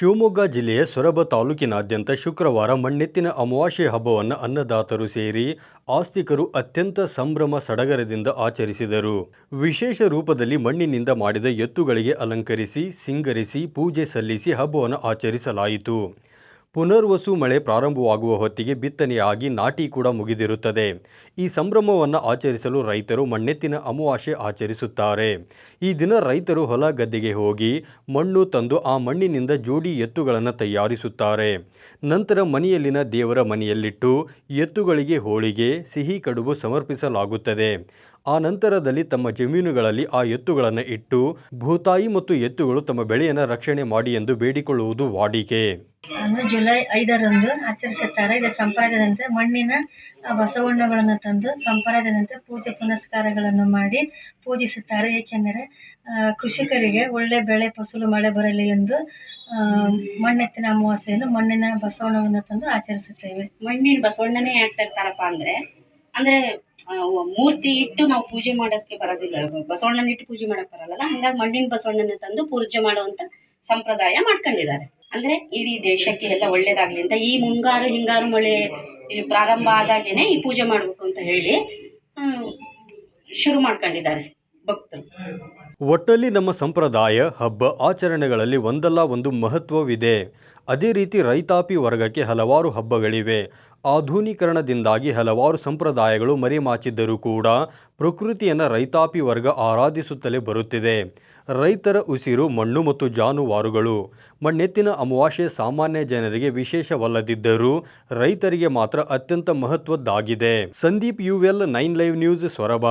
ಶಿವಮೊಗ್ಗ ಜಿಲ್ಲೆಯ ಸೊರಬ ತಾಲೂಕಿನಾದ್ಯಂತ ಶುಕ್ರವಾರ ಮಣ್ಣೆತ್ತಿನ ಅಮಾವಾಸ್ಯೆ ಹಬ್ಬವನ್ನು ಅನ್ನದಾತರು ಸೇರಿ ಆಸ್ತಿಕರು ಅತ್ಯಂತ ಸಂಭ್ರಮ ಸಡಗರದಿಂದ ಆಚರಿಸಿದರು. ವಿಶೇಷ ರೂಪದಲ್ಲಿ ಮಣ್ಣಿನಿಂದ ಮಾಡಿದ ಎತ್ತುಗಳಿಗೆ ಅಲಂಕರಿಸಿ, ಸಿಂಗರಿಸಿ, ಪೂಜೆ ಸಲ್ಲಿಸಿ ಹಬ್ಬವನ್ನು ಆಚರಿಸಲಾಯಿತು. ಪುನರ್ವಸು ಮಳೆ ಪ್ರಾರಂಭವಾಗುವ ಹೊತ್ತಿಗೆ ಬಿತ್ತನೆಯಾಗಿ ನಾಟಿ ಕೂಡ ಮುಗಿದಿರುತ್ತದೆ. ಈ ಸಂಭ್ರಮವನ್ನು ಆಚರಿಸಲು ರೈತರು ಮಣ್ಣೆತ್ತಿನ ಅಮಾವಾಸ್ಯೆ ಆಚರಿಸುತ್ತಾರೆ. ಈ ದಿನ ರೈತರು ಹೊಲ ಗದ್ದೆಗೆ ಹೋಗಿ ಮಣ್ಣು ತಂದು ಆ ಮಣ್ಣಿನಿಂದ ಜೋಡಿ ಎತ್ತುಗಳನ್ನು ತಯಾರಿಸುತ್ತಾರೆ. ನಂತರ ಮನೆಯಲ್ಲಿನ ದೇವರ ಮನೆಯಲ್ಲಿಟ್ಟು ಎತ್ತುಗಳಿಗೆ ಹೋಳಿಗೆ, ಸಿಹಿ ಕಡುಬು ಸಮರ್ಪಿಸಲಾಗುತ್ತದೆ. ಆ ನಂತರದಲ್ಲಿ ತಮ್ಮ ಜಮೀನುಗಳಲ್ಲಿ ಆ ಎತ್ತುಗಳನ್ನು ಇಟ್ಟು ಭೂತಾಯಿ ಮತ್ತು ಎತ್ತುಗಳು ತಮ್ಮ ಬೆಳೆಯನ್ನು ರಕ್ಷಣೆ ಮಾಡಿ ಎಂದು ಬೇಡಿಕೊಳ್ಳುವುದು ವಾಡಿಕೆ. ಅನ್ನು ಜುಲೈ ಐದರಂದು ಆಚರಿಸುತ್ತಾರೆ. ಇದು ಸಂಪ್ರದಾಯದಂತೆ ಮಣ್ಣಿನ ಬಸವಣ್ಣಗಳನ್ನು ತಂದು ಸಂಪ್ರದಾಯದಂತೆ ಪೂಜೆ ಪುನಸ್ಕಾರಗಳನ್ನು ಮಾಡಿ ಪೂಜಿಸುತ್ತಾರೆ. ಏಕೆಂದರೆ ಕೃಷಿಕರಿಗೆ ಒಳ್ಳೆ ಬೆಳೆ, ಫಸಲು, ಮಳೆ ಬರಲಿ ಎಂದು ಮಣ್ಣೆತ್ತಿನ ಅಮಾವಾಸ್ಯೆಯನ್ನು ಮಣ್ಣಿನ ಬಸವಣ್ಣವನ್ನು ತಂದು ಆಚರಿಸುತ್ತೇವೆ. ಮಣ್ಣಿನ ಬಸವಣ್ಣನೇ ಯಾಕೆ ತರ್ತಾರಪ್ಪ ಅಂದ್ರೆ ಅಂದ್ರೆ ಮೂರ್ತಿ ಇಟ್ಟು ನಾವು ಪೂಜೆ ಮಾಡೋಕ್ಕೆ ಬರೋದಿಲ್ಲ. ಬಸವಣ್ಣನ ಇಟ್ಟು ಪೂಜೆ ಮಾಡಕ್ ಬರಲ್ಲ. ಹಂಗಾಗಿ ಮಣ್ಣಿನ ಬಸವಣ್ಣನ ತಂದು ಪೂಜೆ ಮಾಡುವಂತ ಸಂಪ್ರದಾಯ ಮಾಡ್ಕೊಂಡಿದ್ದಾರೆ. ಅಂದ್ರೆ ಇಡೀ ದೇಶಕ್ಕೆ ಎಲ್ಲ ಒಳ್ಳೇದಾಗ್ಲಿ ಅಂತ ಈ ಮುಂಗಾರು ಹಿಂಗಾರು ಮಳೆ ಪ್ರಾರಂಭ ಆದಾಗೇನೆ ಈ ಪೂಜೆ ಮಾಡ್ಬೇಕು ಅಂತ ಹೇಳಿ ಶುರು ಮಾಡ್ಕೊಂಡಿದ್ದಾರೆ ಭಕ್ತರು. ಒಟ್ಟಲ್ಲಿ ನಮ್ಮ ಸಂಪ್ರದಾಯ, ಹಬ್ಬ, ಆಚರಣೆಗಳಲ್ಲಿ ಒಂದಲ್ಲ ಒಂದು ಮಹತ್ವವಿದೆ. ಅದೇ ರೀತಿ ರೈತಾಪಿ ವರ್ಗಕ್ಕೆ ಹಲವಾರು ಹಬ್ಬಗಳಿವೆ. ಆಧುನೀಕರಣದಿಂದಾಗಿ ಹಲವಾರು ಸಂಪ್ರದಾಯಗಳು ಮರೆಮಾಚಿದ್ದರೂ ಕೂಡ ಪ್ರಕೃತಿಯನ್ನು ರೈತಾಪಿ ವರ್ಗ ಆರಾಧಿಸುತ್ತಲೇ ಬರುತ್ತಿದೆ. ರೈತರ ಉಸಿರು, ಮಣ್ಣು ಮತ್ತು ಜಾನುವಾರುಗಳು. ಮಣ್ಣೆತ್ತಿನ ಅಮಾವಾಸ್ಯೆ ಸಾಮಾನ್ಯ ಜನರಿಗೆ ವಿಶೇಷವಲ್ಲದಿದ್ದರೂ ರೈತರಿಗೆ ಮಾತ್ರ ಅತ್ಯಂತ ಮಹತ್ವದ್ದಾಗಿದೆ. Sandeep UL nine live news Soraba.